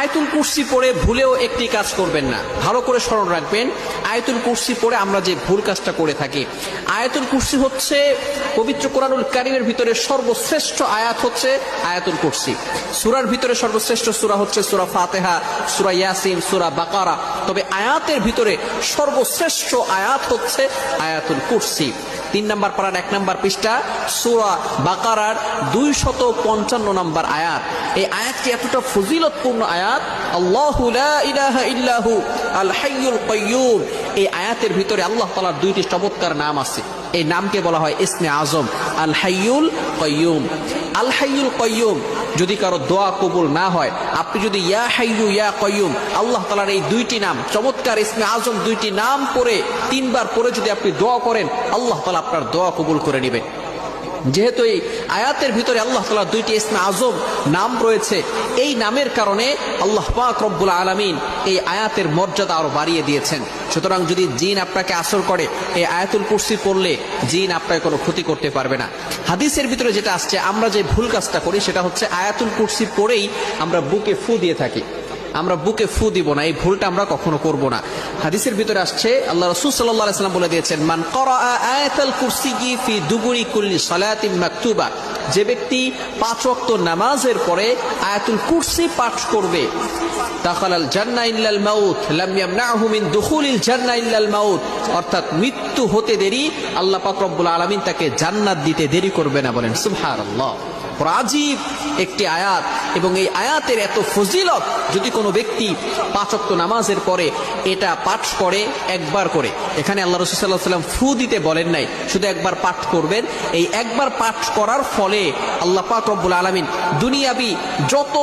আয়াতুল কুর্সি পড়ে ভুলেও একটি কাজ করবেন না। ভালো করে স্মরণ রাখবেন, আয়তুল কুর্সি পড়ে আমরা যে ভুল কাজটা করে থাকি। আয়াতুল কুর্সি হচ্ছে পবিত্র কোরআনুল কারিমের ভিতরে সর্বশ্রেষ্ঠ আয়াত হচ্ছে আয়াতুল কুর্সি। সুরার ভিতরে সর্বশ্রেষ্ঠ সুরা হচ্ছে সুরা ফাতেহা, সুরা ইয়াসিম সুরা বাকারা। তবে আয়াতের ভিতরে সর্বশ্রেষ্ঠ আয়াত হচ্ছে আয়াতুল কুরসি। তিন নম্বর পাড়ার এক নম্বর পৃষ্ঠা, সুরা বাকারার দুই শত পঞ্চান্ন নম্বর আয়াত। এই আয়াতটি এতটা ফজিলতপূর্ণ আয়াত, আল্লাহু ইল্লাহু এই আয়াতের ভিতরে আল্লাহ তাআলার দুইটি চমৎকার নাম আছে। এই নামকে বলা হয় ইসমে আজম, আল হাইয়ুল কাইয়্যুম আল হাইয়ুল কাইয়্যুম যদি কারও দোয়া কবুল না হয়, আপনি যদি ইয়া হাইয়ু ইয়া কয়ুম আল্লাহ তালার এই দুইটি নাম, চমৎকার ইসমে আজম দুইটি নাম পড়ে, তিনবার পরে যদি আপনি দোয়া করেন, আল্লাহ তালা আপনার দোয়া কবুল করে নেবেন। যেহেতু এই আয়াতের ভিতরে আল্লাহ তালা দুইটি ইসমে আজম নাম রয়েছে, এই নামের কারণে আল্লাহ পাক রব্বুল আলমিন এই আয়াতের মর্যাদা আরও বাড়িয়ে দিয়েছেন। সুতরাং যদি জিন আপনাকে আসর করে, এই আয়াতুল কুরসি পড়লে জিন আপনাকে কোনো ক্ষতি করতে পারবে না। হাদিসের ভিতরে যেটা আসছে, আমরা যে ভুল কাজটা করি সেটা হচ্ছে আয়াতুল কুরসি পড়েই আমরা বুকে ফু দিয়ে থাকি। আমরা বুকে ফু দিব না, এই ভুলটা আমরা কখনো করব না। হাদিসের ভিতরে আসছে, আল্লাহ রসুল সাল্লাম বলে দিয়েছেন, মান করা ফি কুল্লি যে ব্যক্তি পাঁচ ওয়াক্ত নামাজের পরে আয়াতুল কুরসি পাঠ করবে, দাখালাল জান্না মাউত মাউত। অর্থাৎ মৃত্যু হতে দেরি, আল্লাহ পাক আলামিন তাকে জান্নাত দিতে দেরি করবে না বলেন। সুবহানাল্লাহ। রাজীব একটি আয়াত, এবং এই আয়াতের এত ফজিলত যদি কোনো ব্যক্তি পাঁচক্ত নামাজের পরে এটা পাঠ করে, একবার করে, এখানে আল্লাহ রসুল্লাহ সাল্লাম ফু দিতে বলেন নাই, শুধু একবার পাঠ করবেন, এই একবার পাঠ করার ফলে আল্লাহ পাক রব্বুল আলমিন দুনিয়াবি যত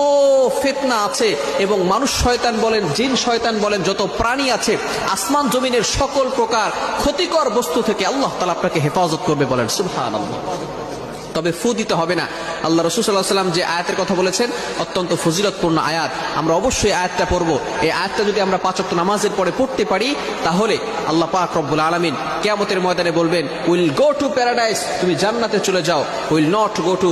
ফেতনা আছে, এবং মানুষ শয়তান বলেন, জিন শয়তান বলেন, যত প্রাণী আছে, আসমান জমিনের সকল প্রকার ক্ষতিকর বস্তু থেকে আল্লাহ তালা আপনাকে হেফাজত করবে বলেন সুবহান আল্লাহ তবে ফু দিতে হবে না। আল্লাহ রসুল সাল্লাহ সাল্লাম যে আয়াতের কথা বলেছেন, অত্যন্ত ফজিলতপূর্ণ আয়াত। আমরা অবশ্যই আয়াতটা পড়ব। এই আয়াতটা যদি আমরা পাঁচক্ত নামাজের পরে পড়তে পারি, তাহলে আল্লাহ পাক রব্বুল আলমিন কেয়ামতের ময়দানে বলবেন, উইল গো টু প্যারাডাইস, তুমি জান্নাতে চলে যাও। Will not go to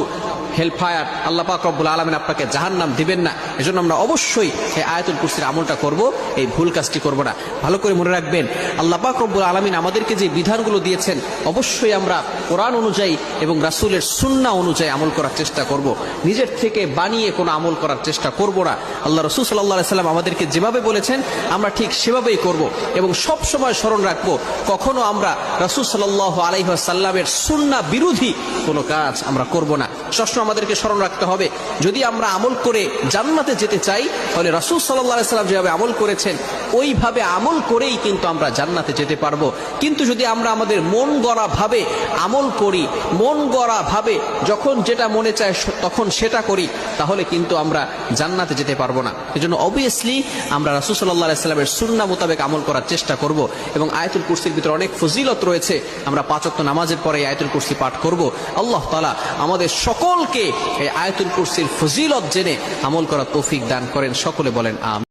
hell fire Allah পাক রব্বুল আলমিন আপনাকে জাহান্নাম দিবেন না। এজন্য আমরা অবশ্যই এই আয়াতুল কুরসির আমলটা করব, এই ভুল কাজটি করব না। ভালো করে মনে রাখবেন, আল্লাহ পাক রব্বুল আলমিন আমাদেরকে যে বিধানগুলো দিয়েছেন, অবশ্যই আমরা কোরআন অনুযায়ী এবং রাসূলের সুন্না অনুযায়ী আমল করার চেষ্টা করব। নিজের থেকে বানিয়ে কোনো আমল করার চেষ্টা করব না। আল্লাহ রসুল সাল্লাহ সাল্লাম আমাদেরকে যেভাবে বলেছেন, আমরা ঠিক সেভাবেই করব এবং সব সময় স্মরণ রাখব, কখনো আমরা রাসূল সাল্লাহ আলাইসাল্লামের সুন্না বিরোধী কোনো কাজ আমরা করব না। সবসময় আমাদেরকে স্মরণ রাখতে হবে। যদি আমরা আমল করে জান্নাতে যেতে চাই, তাহলে রাসুল সাল্লাহ সাল্লাম যেভাবে আমল করেছেন, ওইভাবে আমল করেই কিন্তু আমরা জান্নাতে যেতে পারব। কিন্তু যদি আমরা আমাদের মন গড়া ভাবে আমল করি, মন গড়া ভাবে যখন যেটা মনে চায় তখন সেটা করি, তাহলে কিন্তু আমরা জান্নাতে যেতে পারব না। এজন্য অবভিয়াসলি আমরা রাসূল সাল্লাহ সাল্লামের সুন্না মোতাবেক আমল করার চেষ্টা করব এবং আয়তুল কুরসির ভিতরে অনেক ফজিলত রয়েছে। আমরা পাঁচক্ত নামাজের পরে আয়াতুল কুরসি পাঠ করব। আল্লাহ তালা আমাদের সকলকে এই আয়তুল কুরসির ফজিলত জেনে আমল করা তৌফিক দান করেন। সকলে বলেন আম